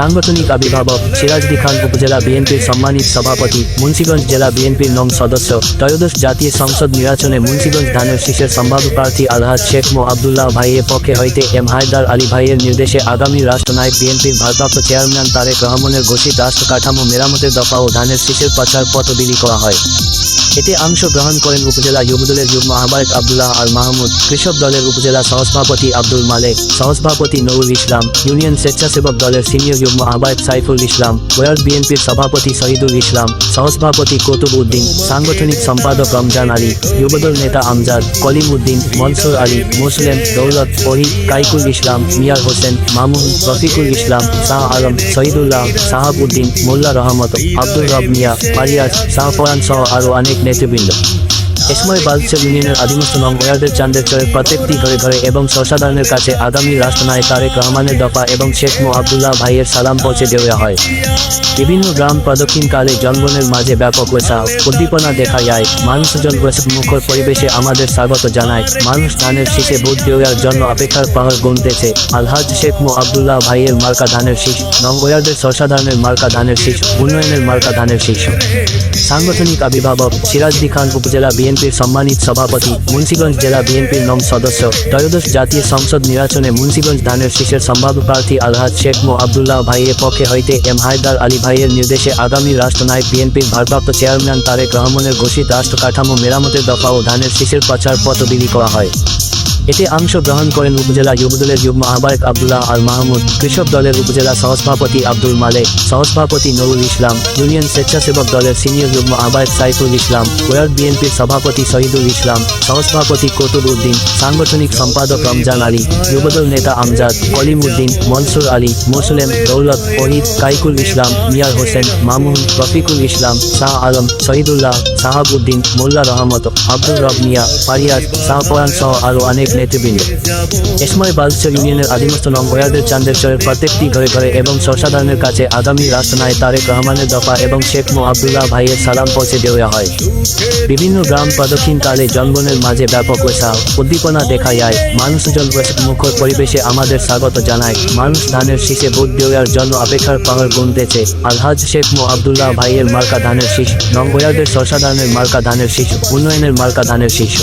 সাংগঠনিক আবির্ভাবক সিরাজদি খান উপজেলা বিএনপির সম্মানিত সভাপতি, মুন্সিগঞ্জ জেলা বিএনপির নং সদস্য, ত্রয়োদশ জাতীয় সংসদ নির্বাচনে মুন্সিগঞ্জ ধানের শীষের সম্ভাব্য প্রার্থী আলহাজ শেখ মো আবদুল্লাহ ভাইয়ের পক্ষে হইতে এম হায়দার আলী ভাইয়ের নির্দেশে আগামী রাষ্ট্রনায়ক বিএনপির ভারপ্রাপ্ত চেয়ারম্যান তারেক রহমানের ঘোষিত রাষ্ট্র কাঠামো মেরামতের দফা ও ধানের শীষের প্রচার পথ বিলি করা হয়। এতে অংশগ্রহণ করেন উপজেলা যুবদলের যুগ্ম আহ্বায়ক আবদুল্লাহ আল মাহমুদ, কৃষক দলের উপজেলা সহসভাপতি আব্দুল মালেক, সহসভাপতি নৌরুল ইসলাম, ইউনিয়ন স্বেচ্ছাসেবক দলের সিনিয়র যুগ্ম আহ্বায়ক সাইফুল ইসলাম, ওয়ার্ড বিএনপির সভাপতি শহীদুল ইসলাম, সহসভাপতি কৌতুব উদ্দিন, সাংগঠনিক সম্পাদক রমজান আলী, যুবদল নেতা আমজাদ, কলিম উদ্দিন, মনসুর আলী, মুসলিম দৌলত ফরিদ কাইকুল ইসলাম, মিয়ার হোসেন, মামুন রফিকুল ইসলাম, শাহ আলম শহীদুল্লাহ সাহাব উদ্দিন, মোল্লা রহমত আব্দুল রব মিয়া ফারিয়াজ শাহপরান সহ আরও অনেক নেতৃবৃন্দ। এ সময় বালুচর ইউনিয়নের আদিমস্ত নং ওয়ার্ডের চান্দের চরের প্রত্যেকটি ঘরে ঘরে এবং সর্সাধারণের কাছে আগামী রাষ্ট্রনায়ক তারেক রহমানের দফা এবং শেখ মো আবদুল্লাহ ভাইয়ের সালাম পৌঁছে দেওয়া হয়। বিভিন্ন গ্রাম প্রদক্ষিণকালে জনগণের মাঝে ব্যাপক উৎসাহ, উদ্দীপনা দেখা যায়। মানুষজন মুখর পরিবেশে আমাদের স্বাগত জানায়। মানুষ ধানের শীষে ভোট দেওয়ার জন্য অপেক্ষার পাহাড় গুনতেছে। আলহাজ শেখ মো আবদুল্লাহ ভাইয়ের মার্কা ধানের শীষ নঙ্গয়ারদের সর্সাধারণের মার্কা ধানের শীষ, উন্নয়নের মার্কা ধানের শীর্ষ সাংগঠনিক আবির্ভাবক সিরাজদি খান উপজেলা বিএনপির সম্মানিত সভাপতি, মুন্সিগঞ্জ জেলা বিএনপির নং সদস্য। ত্রয়োদশ জাতীয় সংসদ নির্বাচনে মুন্সিগঞ্জ ধানের শীষের সম্ভাব্য প্রার্থী আলহাজ শেখ মো আবদুল্লাহ ভাইয়ের পক্ষে হইতে এম হায়দার আলী ভাইয়ের নির্দেশে আগামী রাষ্ট্রনায়ক বিএনপির ভারপ্রাপ্ত চেয়ারম্যান তারেক রহমানের ঘোষিত রাষ্ট্র কাঠামো মেরামতের দফা ও ধানের শীষের প্রচার পথ বিলি করা হয়। এতে অংশগ্রহণ করেন উপজেলা যুবদলের যুগ্ম আহ্বায়ক আবদুল্লাহ আল মাহমুদ, কৃষক দলের উপজেলা সহসভাপতি আব্দুল মালেক, সহসভাপতি নুরুল ইসলাম, ইউনিয়ন স্বেচ্ছাসেবক দলের সিনিয়র যুগ্ম আহ্বায়ক সাইফুল ইসলাম, ওয়ার্ড বিএনপির সভাপতি শহীদুল ইসলাম, সহসভাপতি কতুব উদ্দিন, সাংগঠনিক সম্পাদক রমজান আলী, যুবদল নেতা আমজাদ, কলিম উদ্দিন, মনসুর আলী, মুসলেম দৌলত ফরিদ কাইকুল ইসলাম, মিয়ার হোসেন, মামুন, রফিকুল ইসলাম, শাহ আলম, শহীদুল্লাহ সাহাবউদ্দিন মোল্লা রহমত আব্দুল রব মিয়া, ফারিয়াজ শাহপরান সহ আরও অনেক নেতৃবৃন্দ এ সময় বালুচর ইউনিয়নের আদিমস্ত নং ওয়ার্ডের চান্দের চরের প্রত্যেকটি ঘরে ঘরে এবং সর্সাধারণের কাছে আগামী রাষ্ট্রনায়ক তারেক রহমানের দফা এবং শেখ মো আবদুল্লাহ ভাইয়ের সালাম পৌঁছে দেওয়া হয়। বিভিন্ন গ্রাম প্রদক্ষিণকালে জনগণের মাঝে ব্যাপক উৎসাহ, উদ্দীপনা দেখা যায় মানুষজন মুখর পরিবেশে আমাদের স্বাগত জানায়। মানুষ ধানের শীষে ভোট দেওয়ার জন্য অপেক্ষার পাহাড় গুনতেছে। আলহাজ শেখ মো ভাইয়ের মার্কা ধানের শীষ নঙ্গয়াদের সর্সাধারণের মার্কা ধানের শীষ, উন্নয়নের মার্কা ধানের শীর্ষ